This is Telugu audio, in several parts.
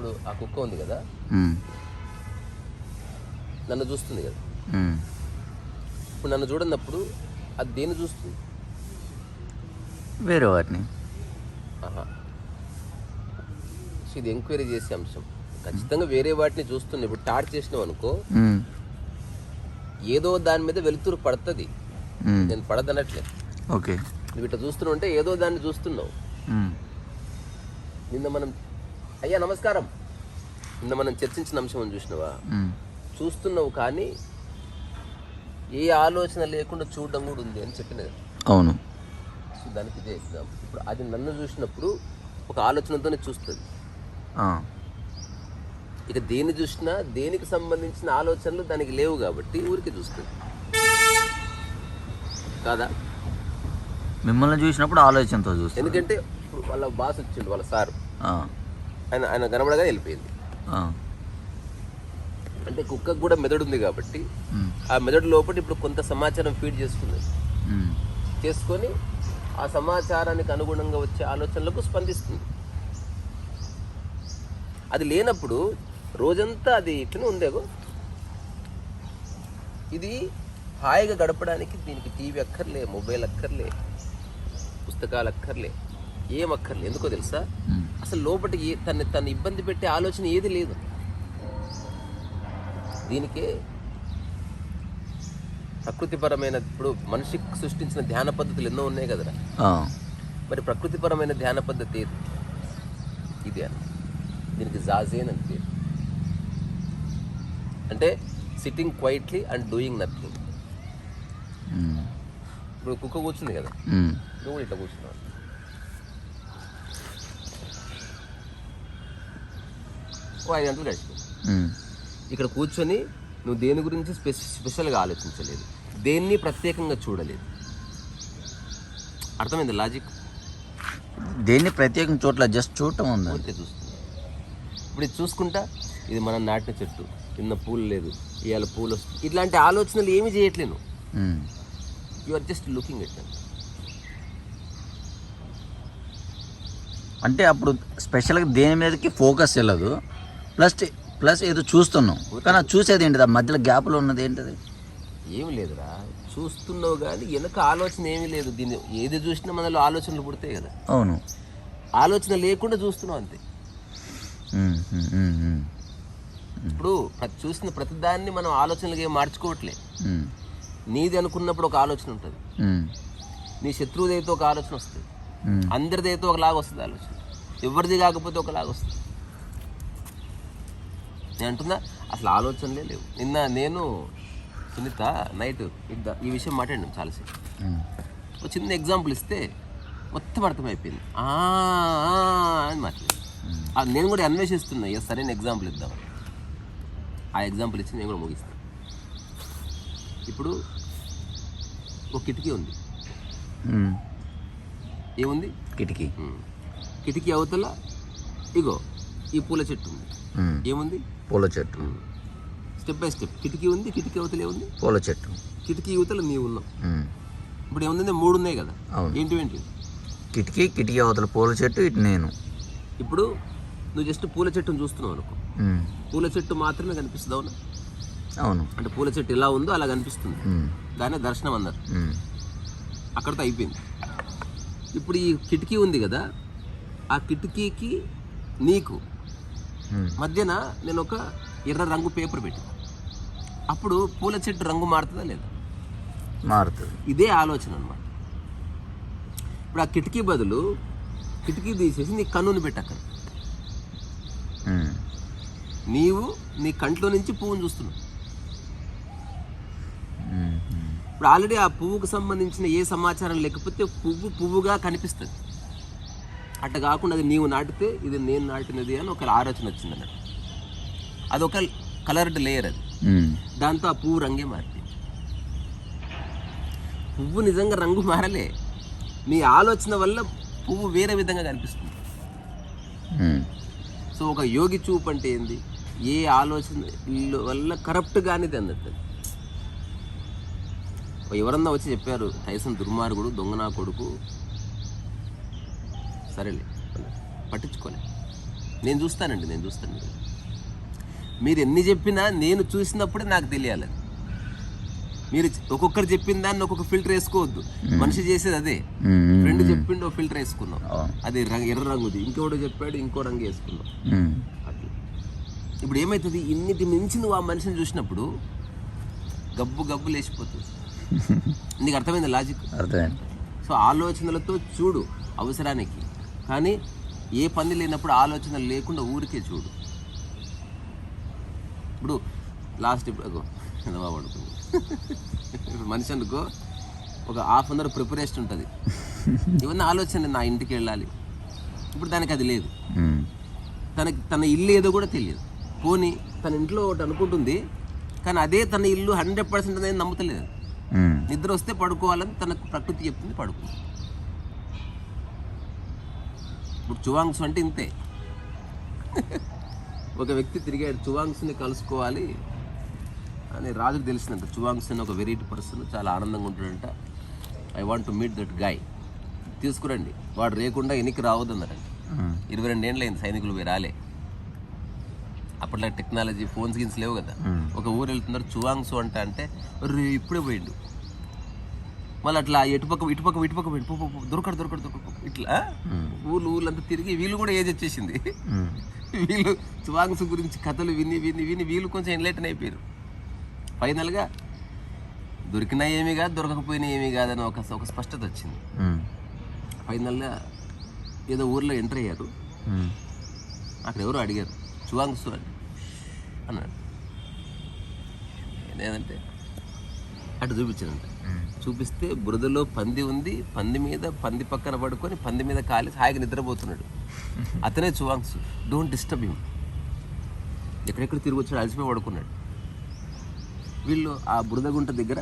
ఇప్పుడు ఆ కుక్క ఉంది కదా? నన్ను చూస్తుంది కదా. ఇప్పుడు నన్ను చూడనప్పుడు అది దేన్ని చూస్తుంది? వేరే వాటిని సో ఇది ఎంక్వైరీ చేసే అంశం. ఖచ్చితంగా వేరే వాటిని చూస్తున్నావు ఇప్పుడు టార్చ్ చేసినావు అనుకో. ఏదో దాని మీద వెలుతురు పడుతుంది. నేను పడదనట్లే. ఓకే. నువ్వు ఇట్లా చూస్తున్నావు అంటే ఏదో దాన్ని చూస్తున్నావు. నిన్న మనం అయ్యా నమస్కారం. మనం చర్చించిన అంశం చూసినావా. చూస్తున్నావు కానీ ఏ ఆలోచన లేకుండా చూడడం కూడా ఉంది అని చెప్పినది. అవును. సో దానికి ఇదే ఎగ్జాంపుల్ ఇప్పుడు అది నన్ను చూసినప్పుడు ఒక ఆలోచనతోనే చూస్తుంది. ఇక దేన్ని చూసినా దేనికి సంబంధించిన ఆలోచనలు దానికి లేవు కాబట్టి ఊరికి చూస్తుంది. కాదా? మిమ్మల్ని చూసినప్పుడు ఆలోచనతో చూస్తాను ఎందుకంటే ఇప్పుడు వాళ్ళ బాస్ వచ్చిండు వాళ్ళ సార్. ఆయన ఆయన కనబడగా వెళ్ళిపోయింది. అంటే కుక్కకు కూడా మెదడు ఉంది కాబట్టి ఆ మెదడు లోపల ఇప్పుడు కొంత సమాచారం ఫీడ్ చేస్తుంది. చేసుకొని ఆ సమాచారానికి అనుగుణంగా వచ్చే ఆలోచనలకు స్పందిస్తుంది. అది లేనప్పుడు రోజంతా అది ఇట్లనే ఉందేగో ఇది హాయిగా గడపడానికి దీనికి టీవీ అక్కర్లే మొబైల్ అక్కర్లే పుస్తకాలు అక్కర్లే. ఏం అక్కర్లే ఎందుకో తెలుసా. అసలు లోపల ఏ తన్ని తను ఇబ్బంది పెట్టే ఆలోచన ఏది లేదు. దీనికే ప్రకృతిపరమైన ఇప్పుడు మనిషికి సృష్టించిన ధ్యాన పద్ధతులు ఎన్నో ఉన్నాయి కదరా. మరి ప్రకృతిపరమైన ధ్యాన పద్ధతి ఏది? ఇది అని దీనికి జాజేన్ అని పేరు. అంటే sitting quietly and doing nothing ఇప్పుడు కుక్క కూర్చుంది కదా. నువ్వు ఇట్లా కూర్చున్నావు. ఓ ఐదు గంటలు గడిచిపోయి ఉమ్, ఇక్కడ కూర్చొని నువ్వు దేని గురించి స్పెష స్పెషల్గా ఆలోచించలేదు? దేన్ని ప్రత్యేకంగా చూడలేదు? అర్థమైంది లాజిక్? దేన్ని ప్రత్యేకం చోట్ల జస్ట్ చూడటం ఉందా? ఊరికే చూస్తుంది ఇప్పుడు ఇది చూసుకుంటా ఇది మనం నాటిన చెట్టు. కింద పూలు లేదు ఇవాళ పూలు వస్తుంది ఇట్లాంటి ఆలోచనలు ఏమీ చేయట్లేను you are just looking at అంటే అప్పుడు స్పెషల్గా దేని మీదకి ఫోకస్ వెళ్ళదు? ప్లస్ ప్లస్ ఏదో చూస్తున్నాం. కానీ అది చూసేది ఏంటిది? ఆ మధ్యలో గ్యాప్లో ఉన్నది ఏంటిది? ఏమి లేదురా. చూస్తున్నావు కానీ వెనక ఆలోచన ఏమీ లేదు. దీన్ని ఏది చూసినా మనలో ఆలోచనలు పుడతాయి కదా. అవును. ఆలోచన లేకుండా చూస్తున్నావు అంతే. ఇప్పుడు ప్రతి చూసిన ప్రతిదాన్ని మనం ఆలోచనలుగా ఏం మార్చుకోవట్లే. నీది అనుకున్నప్పుడు ఒక ఆలోచన ఉంటుంది. నీ శత్రువుదైతే ఒక ఆలోచన వస్తుంది. అందరిదైతే ఒకలాగా వస్తుంది ఆలోచన. ఎవరిది కాకపోతే ఒకలాగా వస్తుంది. నేను అంటున్నా అసలు ఆలోచనలే లేవు. నిన్న నేను సునీత నైట్ ఇద్దా ఈ విషయం మాట్లాడినాం చాలాసేపు. ఒక చిన్న ఎగ్జాంపుల్ ఇస్తే మొత్తం అర్థమైపోయింది. అని మాట్లాడి నేను కూడా అన్వేషిస్తున్నా ఎస్ సరైన ఎగ్జాంపుల్ ఇద్దాం. ఆ ఎగ్జాంపుల్ ఇచ్చి నేను కూడా ముగిస్తాను ఇప్పుడు ఒక కిటికీ ఉంది. ఏముంది? కిటికీ. కిటికీ అవతల ఇగో ఈ పూల చెట్టు ఉంది. ఏముంది? పూల చెట్టు. స్టెప్ బై స్టెప్ కిటికీ ఉంది కిటికీ అవతల ఏముంది పూల చెట్టు. కిటికీ యువతల నీవు ఉన్నావు. ఉమ్, ఇప్పుడు ఏముంది మూడు ఉన్నాయి కదా. అవును. ఏంటి ఏంటి కిటికీ కిటికీ అవతల పూల చెట్టు ఇటు నేను. ఇప్పుడు నువ్వు జస్ట్ పూల చెట్టును చూస్తున్నావు అనుకో. పూల చెట్టు మాత్రమే కనిపిస్తుంది అవునా? అవును. అంటే పూల చెట్టు ఎలా ఉందో అలా కనిపిస్తుంది. దాన్నే దర్శనం అన్నారు. అక్కడితో అయిపోయింది. ఇప్పుడు ఈ కిటికీ ఉంది కదా ఆ కిటికీకి నీకు మధ్యన నేను ఒక ఎర్ర రంగు పేపర్ పెట్టిన. అప్పుడు పూల చెట్టు రంగు మారుతుందా లేదా? మారుతుంది. ఇదే ఆలోచన అనమాట ఇప్పుడు ఆ కిటికీ బదులు కిటికీ తీసేసి నీ కన్నుని పెట్టక్కడ నీవు నీ కంట్లో నుంచి పువ్వును చూస్తున్నావు. ఇప్పుడు ఆల్రెడీ ఆ పువ్వుకు సంబంధించిన ఏ సమాచారం లేకపోతే పువ్వు పువ్వుగా కనిపిస్తుంది. అట్ట కాకుండా అది నీవు నాటితే ఇది నేను నాటినది అని ఒక ఆలోచన వచ్చింది అన్నట్టు అది ఒక కలర్డ్ లేయర్ అది. దాంతో ఆ పువ్వు రంగే మారింది పువ్వు నిజంగా రంగు మారలే. నీ ఆలోచన వల్ల పువ్వు వేరే విధంగా కనిపిస్తుంది. సో ఒక యోగి చూపు అంటే ఏంది? ఏ ఆలోచన వల్ల కరప్ట్ కానిది అన్నట్టు ఎవరన్నా వచ్చి చెప్పారు టైసన్ దుర్మార్గుడు దొంగ నా కొడుకు సరేలే పట్టించుకోలే. నేను చూస్తానండి నేను చూస్తాను. మీరు ఎన్ని చెప్పినా నేను చూసినప్పుడే నాకు తెలియాలి. మీరు ఒక్కొక్కరు చెప్పిన దాన్ని ఒక్కొక్క ఫిల్టర్ వేసుకోవద్దు. మనిషి చేసేది అదే. ఫ్రెండ్ చెప్పిండు ఫిల్టర్ వేసుకున్నాం. అది రంగు ఎర్ర రంగుది ఇంకోటి చెప్పాడు ఇంకో రంగు వేసుకున్నాం. అట్లా ఇప్పుడు ఏమవుతుంది ఇన్నిటి మించి నువ్వు ఆ మనిషిని చూసినప్పుడు గబ్బు గబ్బు లేచిపోతుంది. నీకు అర్థమైంది లాజిక్ అర్థమైంది. సో ఆలోచనలతో చూడు అవసరానికి. కానీ ఏ పని లేనప్పుడు ఆలోచన లేకుండా ఊరికే చూడు. ఇప్పుడు లాస్ట్ ఇప్పుడు పడుతుంది. మనిషి అనుకో ఒక హాఫ్ అన్ అవర్ ప్రిపరేషన్ ఉంటుంది. ఇవన్నీ ఆలోచన నా ఇంటికి వెళ్ళాలి. ఇప్పుడు దానికి అది లేదు. తనకి తన ఇల్లు ఏదో కూడా తెలియదు. పోనీ తన ఇంట్లో ఒకటి అనుకుంటుంది కానీ అదే తన ఇల్లు హండ్రెడ్ పర్సెంట్ అనేది నమ్ముతలేదు. మ్మ్. నిద్ర వస్తే పడుకోవాలని తనకు ప్రకృతి చెప్తుంది పడుకో ఇప్పుడు చువాంగ్స్ అంటే ఇంతే. ఒక వ్యక్తి తిరిగాడు చువాంగ్స్ని కలుసుకోవాలి అని రాజుకు తెలిసిందంట. చువాంగ్స్ అని ఒక వెరైటీ పర్సన్ చాలా ఆనందంగా ఉంటాడంట. I want to meet that guy తీసుకురండి. వాడు రేకుండా ఎనికి రావద్దన్నారంట మ్మ్. ఇరవై రెండు ఏళ్ళు అయింది సైనికులు పోయి రాలే. అప్పట్లో టెక్నాలజీ ఫోన్స్ గిన్స్ లేవు కదా. ఒక ఊరు వెళ్తున్నారు చువాంగ్సు అంట అంటే రే ఇప్పుడే పోయిండు. మళ్ళీ అట్లా ఎటుపక్క ఇటుపక్క ఇటుపక్క దొరకడు దొరకడు దొరకడు ఇట్లా ఊళ్ళు ఊళ్ళంతా తిరిగి వీళ్ళు కూడా ఏజ్ వచ్చేసింది. వీళ్ళు చువాంగ్స్ గురించి కథలు విని విని విని వీళ్ళు కొంచెం ఎన్లైటన్ అయిపోయారు. ఫైనల్గా దొరికినా ఏమీ కాదు దొరకకపోయినా ఏమీ కాదని ఒక ఒక స్పష్టత వచ్చింది. ఫైనల్గా ఏదో ఊర్లో ఎంటర్ అయ్యారు. అక్కడ ఎవరో అడిగారు. చువాంగ్సు అని. అన్నాడు. ఏదంటే అటు చూపించారంట. చూపిస్తే బురదలో పంది ఉంది పంది మీద పంది పక్కన పడుకొని పంది మీద కాలి హాయిగా నిద్రపోతున్నాడు. అతనే చువాంగ్సు డోంట్ డిస్టర్బ్ హిమ్ ఎక్కడెక్కడ తిరిగి వచ్చాడు అలసిపోయి పడుకున్నాడు. వీళ్ళు ఆ బురద గుంట దగ్గర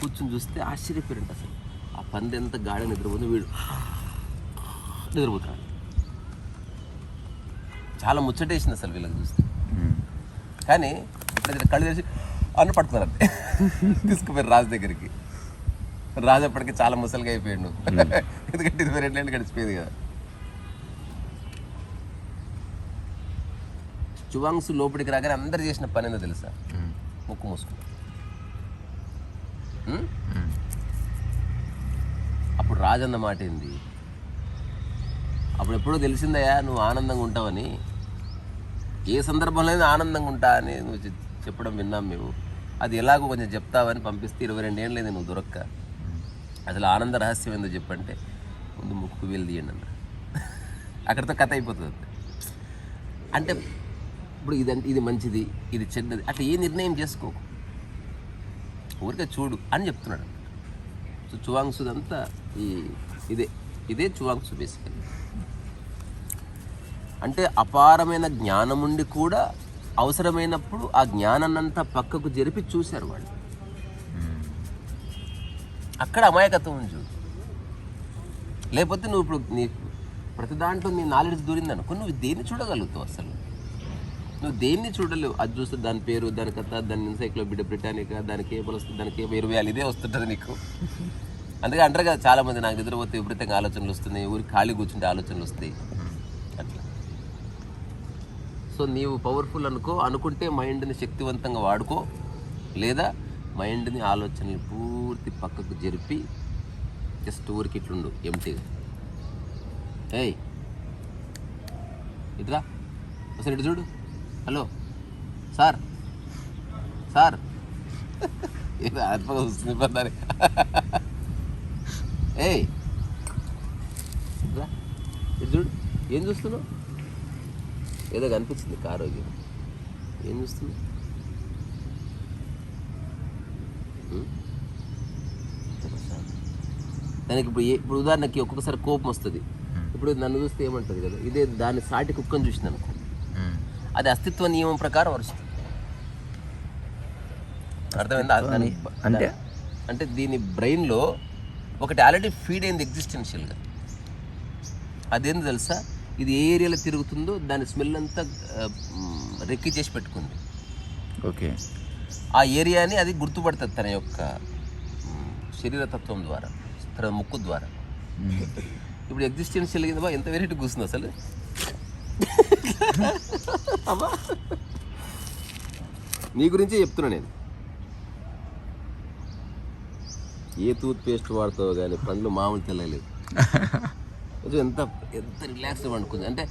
కూర్చుని చూస్తే ఆశ్చర్యపోయారంట అసలు. ఆ పంది ఎంత గాఢ నిద్రపోతుంది వీడు నిద్రపోతున్నాడు. చాలా ముచ్చటేసింది అసలు వీళ్ళకి చూస్తే. కానీ ఇప్పుడు కళ్ళు తెరిచి అన్న పడుతున్నారు అంతే. తీసుకుపోయారు రాజు దగ్గరికి. రాజు అప్పటికి చాలా ముసలిగా అయిపోయాడు. ఎందుకంటే ఇరవై రెండేళ్ళు గడిచిపోయింది కదా. చువాంగ్స్ లోపలికి రాగానే అందరు చేసిన పని ఏందో తెలుసా? మ్మ్. ముక్కు ఉం? మ్మ్. అప్పుడు రాజు అన్న మాట ఏంది? అప్పుడు ఎప్పుడో తెలిసిందయ్యా నువ్వు ఆనందంగా ఉంటావని. ఏ సందర్భంలో ఆనందంగా ఉంటా అని నువ్వు చెప్పడం విన్నాం మేము. అది ఎలాగో కొంచెం చెప్తావని పంపిస్తే ఇరవై రెండేళ్ళైంది నువ్వు దొరక్క. అసలు ఆనంద రహస్యం ఏందో చెప్పంటే ముందు ముక్కు వేలు తీయండి అన్న. అక్కడితో కథ అయిపోతుంది అంటే ఇప్పుడు ఇది ఇది మంచిది ఇది చెడ్డది అట్లా ఏ నిర్ణయం చేసుకోకు. ఊరికే చూడు అని చెప్తున్నాడు సో చువాంగ్సుదంతా ఈ ఇదే ఇదే చువాంగ్సు బేసికల్లీ అంటే అపారమైన జ్ఞానం ఉండి కూడా అవసరమైనప్పుడు ఆ జ్ఞానాన్నంతా పక్కకు జరిపి చూశారు వాళ్ళు. అక్కడ అమాయకత్వం ఉంది చూడు. లేకపోతే నువ్వు ఇప్పుడు నీ ప్రతి దాంట్లో నీ నాలెడ్జ్ దూరింది అనుకో నువ్వు దేన్ని చూడగలుగుతావు అసలు? నువ్వు దేన్ని చూడలేవు? అది చూస్తే దాని పేరు దాని కథ దాని ఎన్సైక్లోపీడియా బ్రిటానికా దానికి కేబుల్ వస్తుంది దానికి ఏ ఇరవై వేలు ఇదే వస్తుంటుంది నీకు. అందుకే అంటారు కదా చాలామంది నాకు నిద్రపోతే విపరీతంగా ఆలోచనలు వస్తున్నాయి ఊరికి ఖాళీ కూర్చుంటే ఆలోచనలు వస్తాయి. అట్లా. సో నీవు పవర్ఫుల్ అనుకో అనుకుంటే మైండ్ని శక్తివంతంగా వాడుకో. లేదా మైండ్ని ఆలోచనలు పూర్తి పక్కకు జరిపి జస్ట్ ఊరికి ఇట్లుండు ఎంటీగా ఏయ్ ఇట్రా ఒకసారి ఇటు చూడు. హలో. సార్. సార్. ఏదో ఆత్మగా వస్తుంది పదాలి ఏయ్. ఇట్రా ఇటు చూడు. ఏం చూస్తున్నావు? ఏదో కనిపించింది కారు ఏం చూస్తున్నావు? దానికి ఇప్పుడు ఇప్పుడు ఉదాహరణకి ఒక్కొక్కసారి కోపం వస్తుంది. ఇప్పుడు నన్ను చూస్తే ఏమంటుంది కదా ఇదే దాని సాటి కుక్కను చూసింది అనుకో. అది అస్తిత్వ నియమం ప్రకారం వరుస్తుంది అర్థమైందా? అంటే? అంటే దీని బ్రెయిన్లో ఒకటి ఆల్రెడీ ఫీడ్ అయింది ఎగ్జిస్టెన్షియల్గా. అదేంది తెలుసా? ఇది ఏ ఏరియాలో తిరుగుతుందో దాని స్మెల్ అంతా రెక్కి చేసి పెట్టుకుంది. ఓకే. ఆ ఏరియాని అది గుర్తుపడుతుంది తన యొక్క శరీరతత్వం ద్వారా. తర్వాత ముక్కు ద్వారా. ఇప్పుడు ఇప్పుడు ఎగ్జిస్టెన్షియల్ కింద ఎంత వెరైటీ కూర్చుంది అసలు? అమ్మా నీ గురించే చెప్తున్నా నేను. ఏ టూత్ పేస్ట్ వాడతావో కానీ పండ్లు మామూలు తెల్లలేదు. కొంచెం ఎంత ఎంత రిలాక్స్ పండుకుంది అంటే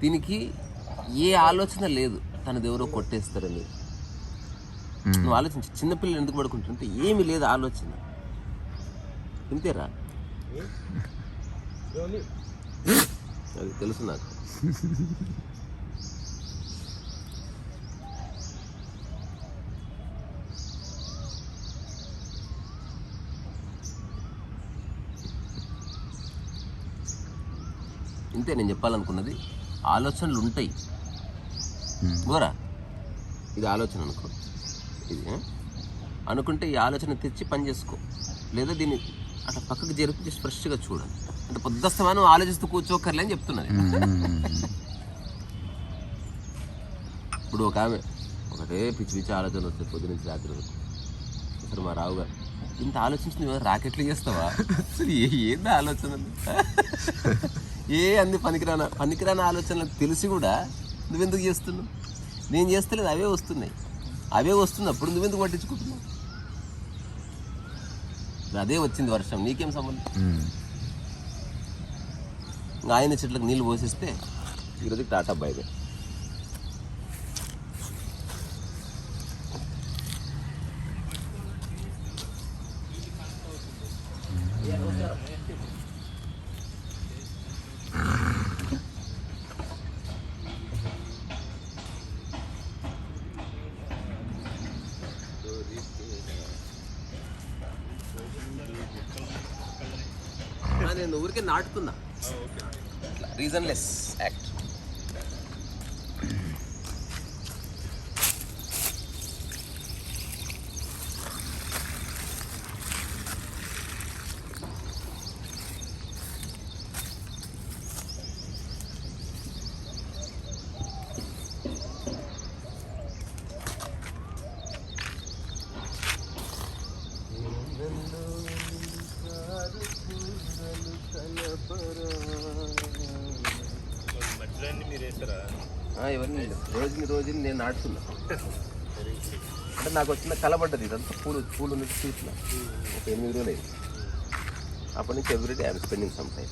దీనికి ఏ ఆలోచన లేదు. తనది ఎవరో కొట్టేస్తారని. నువ్వు ఆలోచించి. చిన్నపిల్లలు ఎందుకు పడుకుంటుంటే ఏమీ లేదు ఆలోచన. ఇంతేరా? అది తెలుసు నాకు. ఇంతే నేను చెప్పాలనుకున్నది. ఆలోచనలు ఉంటాయి. గోరా ఇది ఆలోచన అనుకో. ఇది? అనుకుంటే ఈ ఆలోచన తెచ్చి పని చేసుకో. లేదా దీన్ని అట్లా పక్కకు జరిపి జస్ట్ ఫ్రెష్గా చూడాలి అంటే పొద్దుస్తమానం ఆలోచిస్తూ కూర్చోకర్లే అని చెప్తున్నాను ఇప్పుడు ఒక ఆమె ఒకటే పిచ్చి పిచ్చి ఆలోచన వస్తాయి పొద్దు నుంచి రాత్రి వరకు. అసలు మా రావు గారు ఇంత ఆలోచించింది రాకెట్లు చేస్తావా? అసలు ఏ ఏంది ఆలోచన? ఏ అంది పనికిరాన పనికిరాని ఆలోచనలు తెలిసి కూడా నువ్వెందుకు చేస్తున్నావు? నేను చేస్తలేదు అవే వస్తున్నాయి. అవే వస్తున్నప్పుడు నువ్వెందుకు పట్టించుకుంటున్నావు? అదే వచ్చింది వర్షం. నీకేం సంబంధం? ఆయన చెట్లకు నీళ్ళు పోసిస్తే ఈరోజు టాటా బై బై నేను ఊరికే నాటుతున్నా రీజన్లెస్ యాక్ట్ ఇవన్నీ రోజుని రోజుని నేను నాటుతున్నా. అంటే నాకు వచ్చిన కలబడ్డది ఇదంతా పూలు పూలు నుంచి చూసిన. ఒక ఎనిమిది రోజులు అయింది. అప్పటి నుంచి everyday I'm spending some time